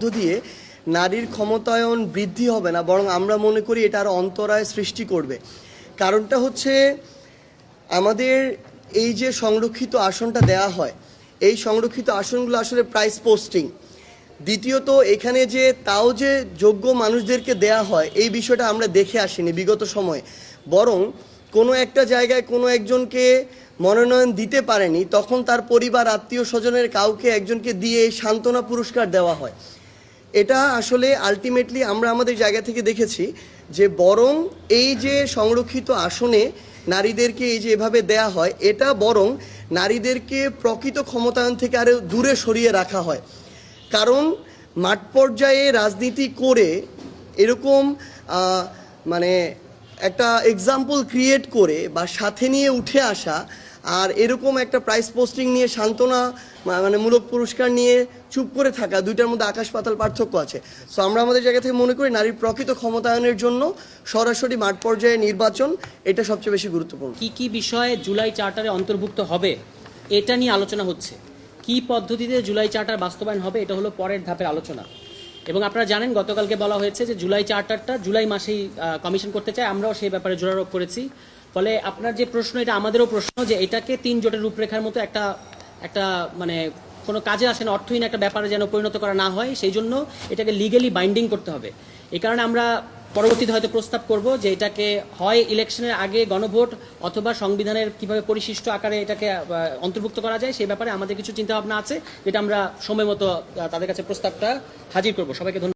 মধ্য দিয়ে নারীর ক্ষমতায়ন বৃদ্ধি হবে না, বরং আমরা মনে করি এটা আরও অন্তরায় সৃষ্টি করবে। কারণটা হচ্ছে আমাদের এই যে সংরক্ষিত আসনটা দেয়া হয়, এই সংরক্ষিত আসনগুলো আসলে প্রাইস পোস্টিং দ্বিতীয়ত, এখানে যে তাও যে যোগ্য মানুষদেরকে দেয়া হয়, এই বিষয়টা আমরা দেখে আসিনি বিগত সময়ে। বরং কোনো একটা জায়গায় কোনো একজনকে মনোনয়ন দিতে পারেনি, তখন তার পরিবার আত্মীয় স্বজনের কাউকে একজনকে দিয়ে সান্ত্বনা পুরস্কার দেওয়া হয়। এটা আসলে আলটিমেটলি আমরা আমাদের জায়গা থেকে দেখেছি যে বরং এই যে সংরক্ষিত আসনে নারীদেরকে এই যে এভাবে দেয়া হয়, এটা বরং নারীদেরকে প্রকৃত ক্ষমতায়ন থেকে আরও দূরে সরিয়ে রাখা হয়। কারণ মাঠ পর্যায়ে রাজনীতি করে এরকম মানে একটা এক্সাম্পল ক্রিয়েট করে বা সাথে নিয়ে উঠে আসা আর এরকম একটা প্রাইস পোস্টিং নিয়ে সান্ত্বনা মানে মূলক পুরস্কার নিয়ে চুপ করে থাকা, দুইটার মধ্যে আকাশ পাতাল পার্থক্য আছে। সো আমরা আমাদের জায়গা থেকে মনে করি নারীর প্রকৃত ক্ষমতায়নের জন্য সরাসরি মাঠ পর্যায়ে নির্বাচন এটা সবচেয়ে বেশি গুরুত্বপূর্ণ। কি কি বিষয়ে জুলাই চার্টারে অন্তর্ভুক্ত হবে, এটা নিয়ে আলোচনা হচ্ছে। কি পদ্ধতিতে জুলাই চার্টার বাস্তবায়ন হবে, এটা হলো পরের ধাপের আলোচনা। এবং আপনারা জানেন, গতকালকে বলা হয়েছে যে জুলাই চার্টারটা জুলাই মাসেই কমিশন করতে চায়। আমরাও সেই ব্যাপারে জোরারোপ করেছি। ফলে আপনার যে প্রশ্ন, এটা আমাদেরও প্রশ্ন যে এটাকে তিন জোটের রূপরেখার মতো একটা একটা মানে কোনো কাজে আসে না, অর্থহীন একটা ব্যাপারে যেন পরিণত করা না হয়, সেই জন্য এটাকে লিগেলি বাইন্ডিং করতে হবে। এই কারণে আমরা পরবর্তীতে হয়তো প্রস্তাব করব যে এটাকে হয় ইলেকশনের আগে গণভোট অথবা সংবিধানের কীভাবে পরিশিষ্ট আকারে এটাকে অন্তর্ভুক্ত করা যায় সেই ব্যাপারে আমাদের কিছু চিন্তা ভাবনা আছে, যেটা আমরা সময় মতো তাদের কাছে প্রস্তাবটা হাজির করব। সবাইকে ধন্যবাদ।